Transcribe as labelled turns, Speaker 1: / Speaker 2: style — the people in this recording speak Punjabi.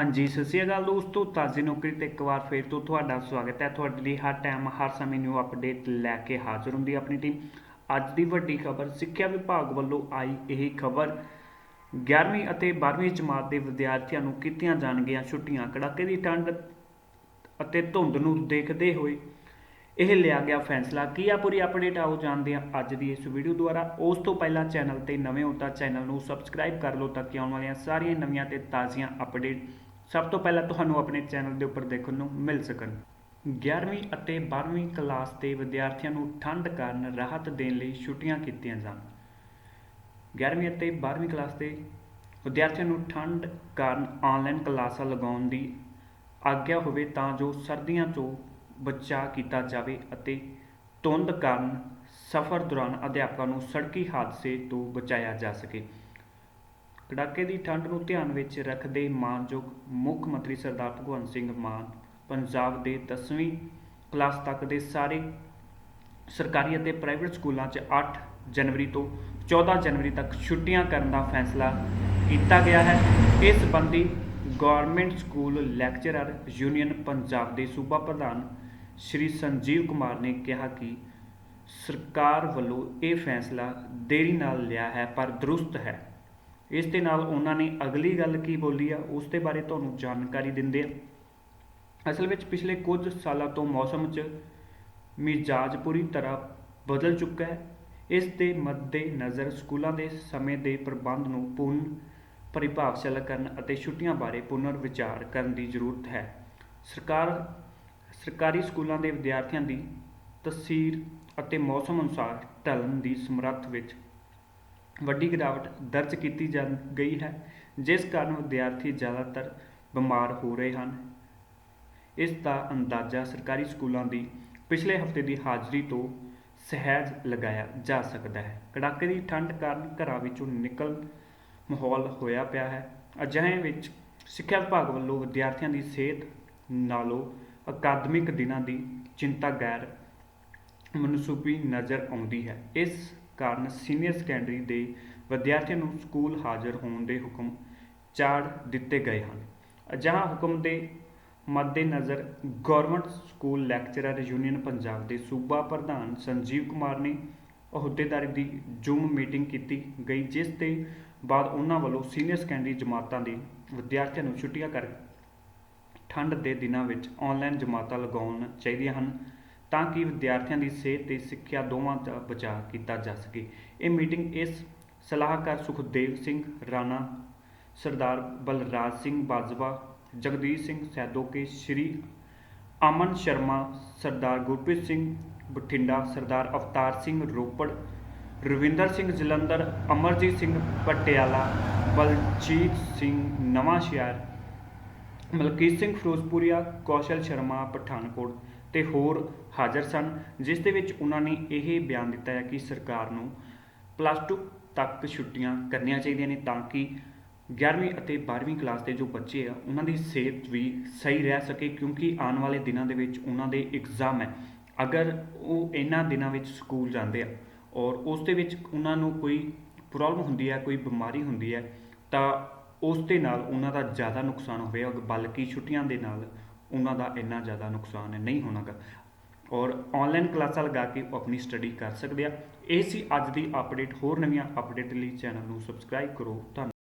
Speaker 1: ਹਾਂਜੀ, ਸਤਿ ਸ਼੍ਰੀ ਅਕਾਲ ਦੋਸਤੋ, ਤਾਜ਼ੀ ਨੌਕਰੀ ਤੇ ਇੱਕ ਵਾਰ ਫੇਰ ਤੋਂ ਤੁਹਾਡਾ ਸਵਾਗਤ ਹੈ। ਤੁਹਾਡੇ ਲਈ ਹਰ ਟਾਈਮ ਹਰ ਸਮੇਂ ਨਿਊ ਅਪਡੇਟ ਲੈ ਕੇ ਹਾਜ਼ਰ ਹੁੰਦੀ ਆਪਣੀ ਟੀਮ ਅੱਜ ਦੀ ਵੱਡੀ ਖਬਰ, ਸਿੱਖਿਆ ਵਿਭਾਗ ਵੱਲੋਂ ਆਈ ਇਹ ਖਬਰ। 11ਵੀਂ ਅਤੇ 12ਵੀਂ ਜਮਾਤ ਦੇ ਵਿਦਿਆਰਥੀਆਂ ਨੂੰ ਕੀਤੀਆਂ ਜਾਣਗੀਆਂ ਛੁੱਟੀਆਂ। ਕੜਾਕੇ ਦੀ ਠੰਡ ਅਤੇ ਧੁੰਦ ਨੂੰ ਦੇਖਦੇ ਹੋਏ ਇਹ ਲਿਆ ਗਿਆ ਫੈਸਲਾ। ਕੀ ਆ ਪੂਰੀ ਅਪਡੇਟ ਆਓ ਜਾਣਦੇ ਹਾਂ ਅੱਜ ਦੀ ਇਸ ਵੀਡੀਓ ਦੁਆਰਾ। ਉਸ ਤੋਂ ਪਹਿਲਾਂ ਚੈਨਲ ਤੇ ਨਵੇਂ ਹੋ ਤਾਂ ਚੈਨਲ ਨੂੰ ਸਬਸਕ੍ਰਾਈਬ ਕਰ ਲਓ ਤਾਂ ਕਿ ਆਉਣ ਵਾਲੀਆਂ ਸਾਰੀਆਂ ਨਵੀਆਂ ਤੇ ਤਾਜ਼ੀਆਂ ਅਪਡੇਟ ਸਭ ਤੋਂ ਪਹਿਲਾਂ ਤੁਹਾਨੂੰ ਆਪਣੇ ਚੈਨਲ ਦੇ ਉੱਪਰ ਦੇਖਣ ਨੂੰ ਮਿਲ ਸਕਣ। 11ਵੀਂ ਅਤੇ 12ਵੀਂ ਕਲਾਸ ਦੇ ਵਿਦਿਆਰਥੀਆਂ ਨੂੰ ਠੰਡ ਕਾਰਨ ਰਾਹਤ ਦੇਣ ਲਈ ਛੁੱਟੀਆਂ ਕੀਤੀਆਂ ਜਾਣ। 11ਵੀਂ ਅਤੇ 12ਵੀਂ ਕਲਾਸ ਦੇ ਵਿਦਿਆਰਥੀਆਂ ਨੂੰ ਠੰਡ ਕਾਰਨ ਆਨਲਾਈਨ ਕਲਾਸਾਂ ਲਗਾਉਣ ਦੀ ਆਗਿਆ ਹੋਵੇ ਤਾਂ ਜੋ ਸਰਦੀਆਂ ਤੋਂ ਬਚਾਅ ਕੀਤਾ ਜਾਵੇ ਅਤੇ ਧੁੰਦ ਕਾਰਨ ਸਫ਼ਰ ਦੌਰਾਨ ਅਧਿਆਪਕਾਂ ਨੂੰ ਸੜਕੀ ਹਾਦਸੇ ਤੋਂ ਬਚਾਇਆ ਜਾ ਸਕੇ। ਕੜਾਕੇ ਦੀ ਠੰਡ ਨੂੰ ਧਿਆਨ ਵਿੱਚ ਰੱਖਦੇ ਮਾਨਯੋਗ ਮੁੱਖ ਮੰਤਰੀ ਸਰਦਾਰ ਭਗਵੰਤ ਸਿੰਘ ਮਾਨ, ਪੰਜਾਬ ਦੇ 10ਵੀਂ ਕਲਾਸ ਤੱਕ ਦੇ ਸਾਰੇ ਸਰਕਾਰੀ ਅਤੇ ਪ੍ਰਾਈਵੇਟ ਸਕੂਲਾਂ 'ਚ 8 ਜਨਵਰੀ ਤੋਂ 14 ਜਨਵਰੀ ਤੱਕ ਛੁੱਟੀਆਂ ਕਰਨ ਦਾ ਫੈਸਲਾ ਕੀਤਾ ਗਿਆ ਹੈ। ਇਸ ਸੰਬੰਧੀ government school lecturer union Punjab ਦੇ ਸੂਬਾ ਪ੍ਰਧਾਨ ਸ਼੍ਰੀ ਸੰਜੀਵ ਕੁਮਾਰ ਨੇ ਕਿਹਾ ਕਿ ਸਰਕਾਰ ਵੱਲੋਂ ਇਹ ਫੈਸਲਾ ਦੇਰੀ ਨਾਲ ਲਿਆ ਹੈ ਪਰ ਦਰੁਸਤ ਹੈ। ਇਸ ਦੇ ਨਾਲ ਉਹਨਾਂ ਨੇ ਅਗਲੀ ਗੱਲ ਕੀ ਬੋਲੀ ਆ, ਉਸ ਦੇ ਬਾਰੇ ਤੁਹਾਨੂੰ ਜਾਣਕਾਰੀ ਦਿੰਦੇ ਆ। ਅਸਲ ਵਿੱਚ ਪਿਛਲੇ ਕੁਝ ਸਾਲਾਂ ਤੋਂ ਮੌਸਮ 'ਚ ਮਿਜਾਜ ਪੂਰੀ ਤਰ੍ਹਾਂ ਬਦਲ ਚੁੱਕਾ ਹੈ। ਇਸ ਦੇ ਮੱਦੇ ਨਜ਼ਰ ਸਕੂਲਾਂ ਦੇ ਸਮੇਂ ਦੇ ਪ੍ਰਬੰਧ ਨੂੰ ਪੂਰਨ ਪਰਿਭਾਸ਼ਾਲ ਕਰਨ ਅਤੇ ਛੁੱਟੀਆਂ ਬਾਰੇ ਪੁਨਰ ਵਿਚਾਰ ਕਰਨ ਦੀ ਜ਼ਰੂਰਤ ਹੈ। ਸਰਕਾਰ, ਸਰਕਾਰੀ ਸਕੂਲਾਂ ਦੇ ਵਿਦਿਆਰਥੀਆਂ ਦੀ ਤਸਵੀਰ ਅਤੇ ਮੌਸਮ ਅਨੁਸਾਰ ਢਲਣ ਦੀ ਸਮਰੱਥ ਵਿੱਚ ਵੱਡੀ ਗਿਰਾਵਟ ਦਰਜ ਕੀਤੀ ਜਾ ਗਈ ਹੈ, ਜਿਸ ਕਾਰਨ ਵਿਦਿਆਰਥੀ ਜ਼ਿਆਦਾਤਰ ਬਿਮਾਰ ਹੋ ਰਹੇ ਹਨ। ਇਸ ਦਾ ਅੰਦਾਜ਼ਾ ਸਰਕਾਰੀ ਸਕੂਲਾਂ ਦੀ ਪਿਛਲੇ ਹਫ਼ਤੇ ਦੀ ਹਾਜ਼ਰੀ ਤੋਂ ਸਹਿਜ ਲਗਾਇਆ ਜਾ ਸਕਦਾ ਹੈ। ਕੜਾਕੇ ਦੀ ਠੰਡ ਕਾਰਨ ਘਰਾਂ ਵਿੱਚੋਂ ਨਿਕਲ ਮਾਹੌਲ ਹੋਇਆ ਪਿਆ ਹੈ। ਅਜਿਹੇ ਵਿੱਚ ਸਿੱਖਿਆ ਵਿਭਾਗ ਵੱਲੋਂ ਵਿਦਿਆਰਥੀਆਂ ਦੀ ਸਿਹਤ ਨਾਲੋਂ ਅਕਾਦਮਿਕ ਦਿਨਾਂ ਦੀ ਚਿੰਤਾ ਗੈਰ ਮਨਸੂਬੀ ਨਜ਼ਰ ਆਉਂਦੀ ਹੈ। ਇਸ ਕਾਰਨ ਸੀਨੀਅਰ ਸੈਕੰਡਰੀ ਦੇ ਵਿਦਿਆਰਥੀਆਂ ਨੂੰ ਸਕੂਲ ਹਾਜ਼ਰ ਹੋਣ ਦੇ ਹੁਕਮ ਚਾੜ ਦਿੱਤੇ ਗਏ ਹਨ। ਅਜਿਹਾ ਹੁਕਮ ਦੇ ਮੱਦੇਨਜ਼ਰ government school lecturer union Punjab ਦੇ ਸੂਬਾ ਪ੍ਰਧਾਨ ਸੰਜੀਵ ਕੁਮਾਰ ਨੇ ਅਹੁਦੇਦਾਰੀ ਦੀ ਜ਼ੂਮ ਮੀਟਿੰਗ ਕੀਤੀ ਗਈ, ਜਿਸ ਦੇ ਬਾਅਦ ਉਹਨਾਂ ਵੱਲੋਂ ਸੀਨੀਅਰ ਸੈਕੰਡਰੀ ਜਮਾਤਾਂ ਦੇ ਵਿਦਿਆਰਥੀਆਂ ਨੂੰ ਛੁੱਟੀਆਂ ਕਰ ਠੰਡ ਦੇ ਦਿਨਾਂ ਵਿੱਚ ਆਨਲਾਈਨ ਜਮਾਤਾਂ ਲਗਾਉਣ ਚਾਹੀਦੀਆਂ ਹਨ। ਤਾਂ ਕਿ ਵਿਦਿਆਰਥੀਆਂ ਦੀ ਸਿਹਤ ਤੇ ਸਿੱਖਿਆ ਦੋਵਾਂ ਦਾ ਬਚਾਅ ਕੀਤਾ ਜਾ ਸਕੇ। ਇਹ ਮੀਟਿੰਗ ਇਸ ਸਲਾਹਕਾਰ ਸੁਖਦੇਵ ਸਿੰਘ, ਰਾਣਾ ਸਰਦਾਰ ਬਲਰਾਜ ਸਿੰਘ ਬਾਜਵਾ, ਜਗਦੀਸ਼ ਸਿੰਘ ਸੈਦੋਕੇ, ਸ਼੍ਰੀ ਅਮਨ ਸ਼ਰਮਾ, ਸਰਦਾਰ ਗੁਰਪ੍ਰੀਤ ਸਿੰਘ ਬਠਿੰਡਾ, ਸਰਦਾਰ ਅਵਤਾਰ ਸਿੰਘ ਰੋਪੜ, ਰਵਿੰਦਰ ਸਿੰਘ ਜਲੰਧਰ, ਅਮਰਜੀਤ ਸਿੰਘ ਪਟਿਆਲਾ, ਬਲਜੀਤ ਸਿੰਘ ਨਵਾਂਸ਼ਹਿਰ, ਮਲਕੀਤ ਸਿੰਘ ਫਿਰੋਜ਼ਪੁਰੀਆ, ਕੌਸ਼ਲ ਸ਼ਰਮਾ, ਪਠਾਨਕੋਟ ਤੇ ਹੋਰ ਹਾਜ਼ਰ ਸਨ, ਜਿਸ ਦੇ ਵਿੱਚ ਉਹਨਾਂ ਨੇ ਇਹ ਬਿਆਨ ਦਿੱਤਾ ਹੈ ਕਿ ਸਰਕਾਰ ਨੂੰ ਪਲੱਸ 2 ਤੱਕ ਛੁੱਟੀਆਂ ਕਰਨੀਆਂ ਚਾਹੀਦੀਆਂ ਨੇ ਤਾਂ ਕਿ 11ਵੀਂ ਅਤੇ 12ਵੀਂ ਕਲਾਸ ਦੇ ਜੋ ਬੱਚੇ ਆ, ਉਹਨਾਂ ਦੀ ਸਿਹਤ ਵੀ ਸਹੀ ਰਹਿ ਸਕੇ, ਕਿਉਂਕਿ ਆਉਣ ਵਾਲੇ ਦਿਨਾਂ ਦੇ ਵਿੱਚ ਉਹਨਾਂ ਦੇ ਐਗਜ਼ਾਮ ਹੈ। ਅਗਰ ਉਹ ਇਹਨਾਂ ਦਿਨਾਂ ਵਿੱਚ ਸਕੂਲ ਜਾਂਦੇ ਆ ਔਰ ਉਸ ਦੇ ਵਿੱਚ ਉਹਨਾਂ ਨੂੰ ਕੋਈ ਪ੍ਰੋਬਲਮ ਹੁੰਦੀ ਹੈ, ਕੋਈ ਬਿਮਾਰੀ ਹੁੰਦੀ ਹੈ, ਤਾਂ ਉਸ ਦੇ ਨਾਲ ਉਹਨਾਂ ਦਾ ਜ਼ਿਆਦਾ ਨੁਕਸਾਨ ਹੋਵੇਗਾ, ਬਲਕਿ ਛੁੱਟੀਆਂ ਦੇ ਨਾਲ ਉਹਨਾਂ ਦਾ ਇੰਨਾ ਜ਼ਿਆਦਾ ਨੁਕਸਾਨ ਨਹੀਂ ਹੋਣਾਗਾ। ਔਰ ਆਨਲਾਈਨ ਕਲਾਸਾਂ ਲਗਾ ਕੇ ਉਹ ਆਪਣੀ ਸਟੱਡੀ ਕਰ ਸਕਦੇ ਆ। ਇਹ ਸੀ ਅੱਜ ਦੀ ਅਪਡੇਟ ਹੋਰ ਨਵੀਆਂ ਅਪਡੇਟ ਲਈ ਚੈਨਲ ਨੂੰ ਸਬਸਕ੍ਰਾਈਬ ਕਰੋ। ਧੰਨਵਾਦ।